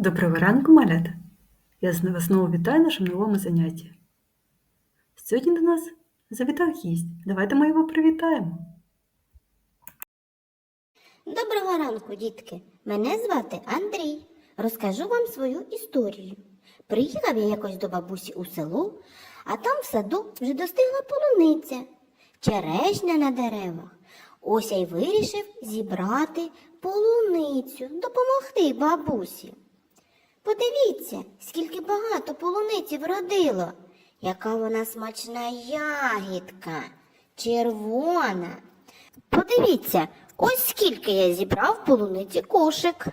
Доброго ранку, малята! Я знову знову вітаю на нашому новому занятті. Сьогодні до нас завітав гість. Давайте ми його привітаємо. Доброго ранку, дітки. Мене звати Андрій. Розкажу вам свою історію. Приїхав я якось до бабусі у село, а там в саду вже достигла полуниця, черешня на деревах. Ось я й вирішив зібрати полуницю, допомогти бабусі. Подивіться, скільки багато полуниці вродило, яка вона смачна ягідка, червона. Подивіться, ось скільки я зібрав полуниці кошик.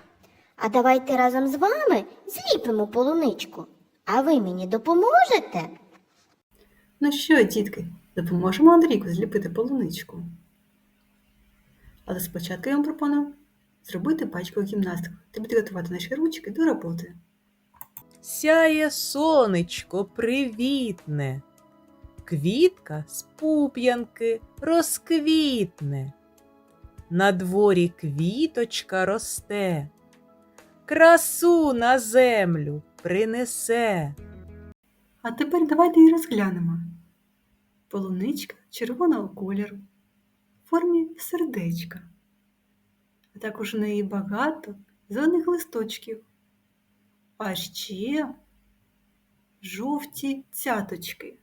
А давайте разом з вами зліпимо полуничку. А ви мені допоможете? Ну що, дітки, допоможемо Андрійку зліпити полуничку. Але спочатку я вам пропоную зробити пачкову гімнастику та підготувати наші ручки до роботи. Сяє сонечко привітне, квітка з пуп'янки розквітне. На дворі квіточка росте, красу на землю принесе. А тепер давайте її розглянемо. Полуничка червоного кольору в формі сердечка. А також у неї багато зелених листочків. А ще жовті цяточки.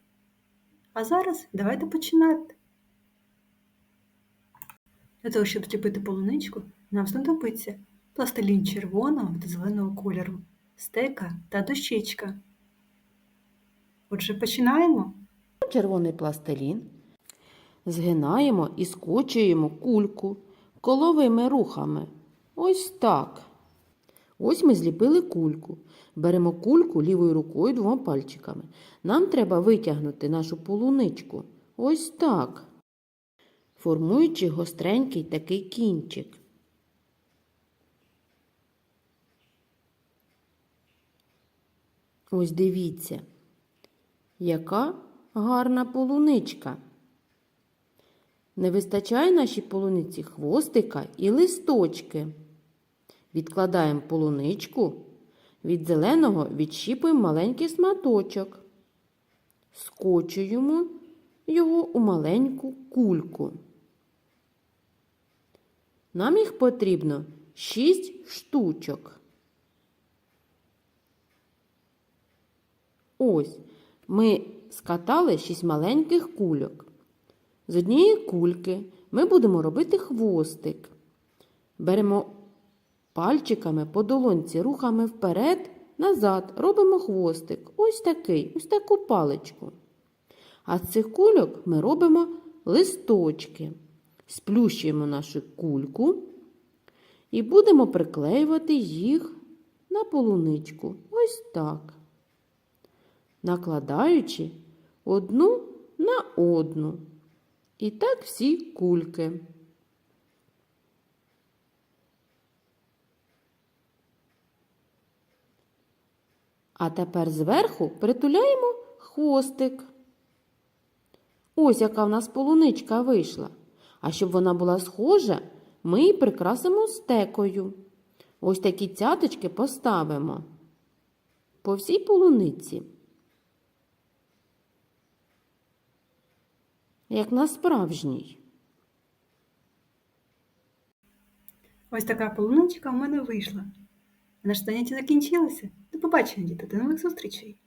А зараз давайте починати. Для того, щоб зліпити полуничку, нам знадобиться пластилін червоного та зеленого кольору, стека та дощечка. Отже, починаємо. червоний пластилін, згинаємо і скочуємо кульку коловими рухами. Ось так. Ось ми зліпили кульку. Беремо кульку лівою рукою двома пальчиками. Нам треба витягнути нашу полуничку. Ось так. Формуючи гостренький такий кінчик. Ось дивіться. Яка гарна полуничка. Не вистачає нашій полуниці хвостика і листочки. Відкладаємо полуничку, від зеленого відщіпуємо маленький сматочок. Скочуємо його у маленьку кульку. Нам їх потрібно 6 штучок. Ось ми скатали 6 маленьких кульок. З однієї кульки ми будемо робити хвостик. Беремо пальчиками по долонці рухами вперед, назад, робимо хвостик. Ось такий, ось таку паличку. А з цих кульок ми робимо листочки. Сплющуємо нашу кульку і будемо приклеювати їх на полуничку. Ось так накладаючи одну на одну. І так всі кульки. А тепер зверху притуляємо хвостик. Ось яка в нас полуничка вийшла. А щоб вона була схожа, ми її прикрасимо стекою. Ось такі цяточки поставимо по всій полуниці. Як на справжній. Ось така полуночка у мене вийшла. Наше заняття закінчилося. До побачення, діти, до нових зустрічей!